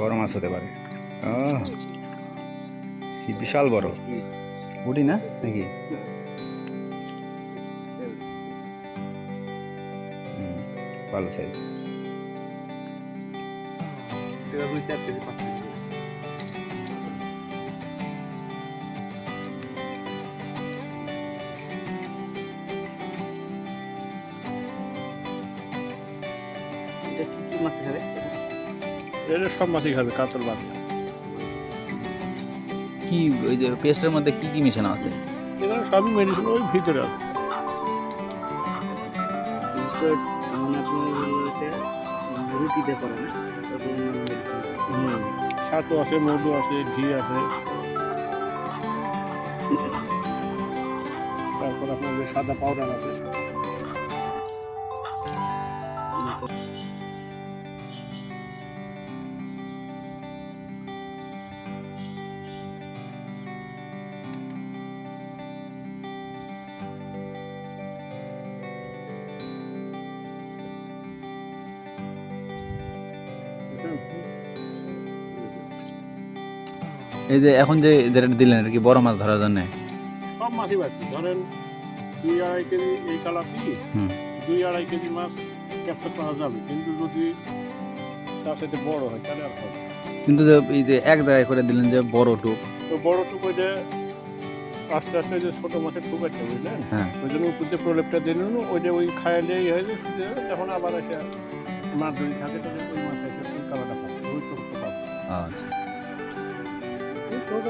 বড় মাছ হতে পারে। কি বিশাল বড়। উঠি না নাকি? ভালো সাইজ মাছ খাবে এটা সব মাছই খাবে কাতল বাদ কি ওই যে পেস্টের মধ্যে কি কি মিশানো আছে? এখানে সবই মেডিসিন ওই ভিতরে আছে। মানে রুটিতে করে না? ছাতু আছে মধু আছে ঘি আছে। তারপর আপনার যে সাদা পাউডার আছে। এই যে এখন যে যেটা দিলেন আর কি বড় মাছ ধরার জন্য। সব মাছই পাচ্ছি ধরেন দুই আড়াই কেজি এই হুম। দুই আড়াই কেজি মাছ ক্যাপচার করা যাবে। কিন্তু যদি তার সাথে বড় হয় তাহলে আর হবে কিন্তু যে এই যে এক জায়গায় করে দিলেন যে বড় টুক। তো বড় টুকু যে আস্তে আস্তে যে ছোট মাছের টুক আছে বুঝলেন? হ্যাঁ। ওই জন্য উপর দিয়ে প্রলেপটা দিয়ে নিল ওই যে ওই খায়ালে ইয়ে হয়ে যায় তখন আবার এসে মাছ যদি থাকে তাহলে ওই মাছ এসে ওই কালারটা পাবে ওই টুকটা পাবে আচ্ছা। ওই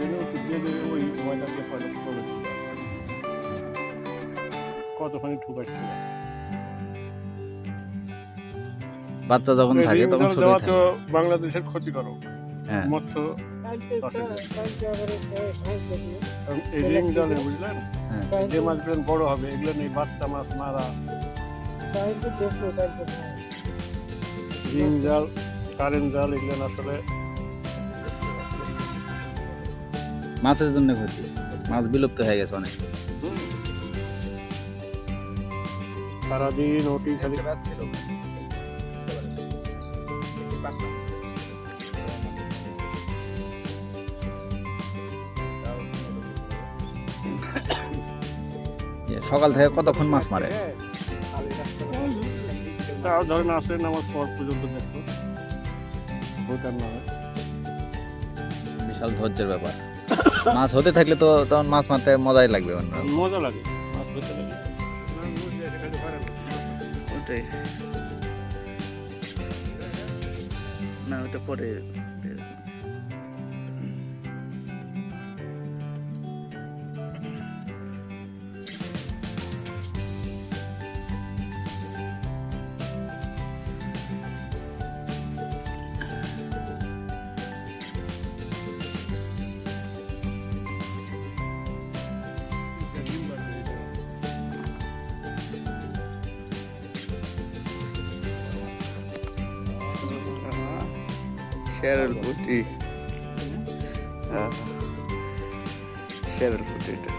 জন্য দিয়ে ওই পয়লা কতখানি বাচ্চা যখন থাকে তখন ছোট থাকে। তো বাংলাদেশের ক্ষতিকারক হ্যাঁ। মৎস্য এই রিং জলে বুঝলেন হ্যাঁ যে মাছগুলো বড় হবে এগুলো নেই বাচ্চা মাছ মারা রিং জাল কারেন্ট জাল এগুলো আসলে মাছের জন্য ক্ষতি। মাছ বিলুপ্ত হয়ে গেছে অনেক। সারাদিন ওটি খালি। ছিল সকাল থেকে কতক্ষণ মাছ মারে? তাও ধরেন আসে নামাজ পর পর্যন্ত দেখতো ওইটার না বিশাল ধৈর্যের ব্যাপার। মাছ হতে থাকলে তো তখন মাছ মারতে মজাই লাগবে মজা লাগে মাছ ধরতে লাগে। ওটাই। না ওটা পরে ஷேரல் பூட்டி. ஷேரல் பூட்டிட்டு.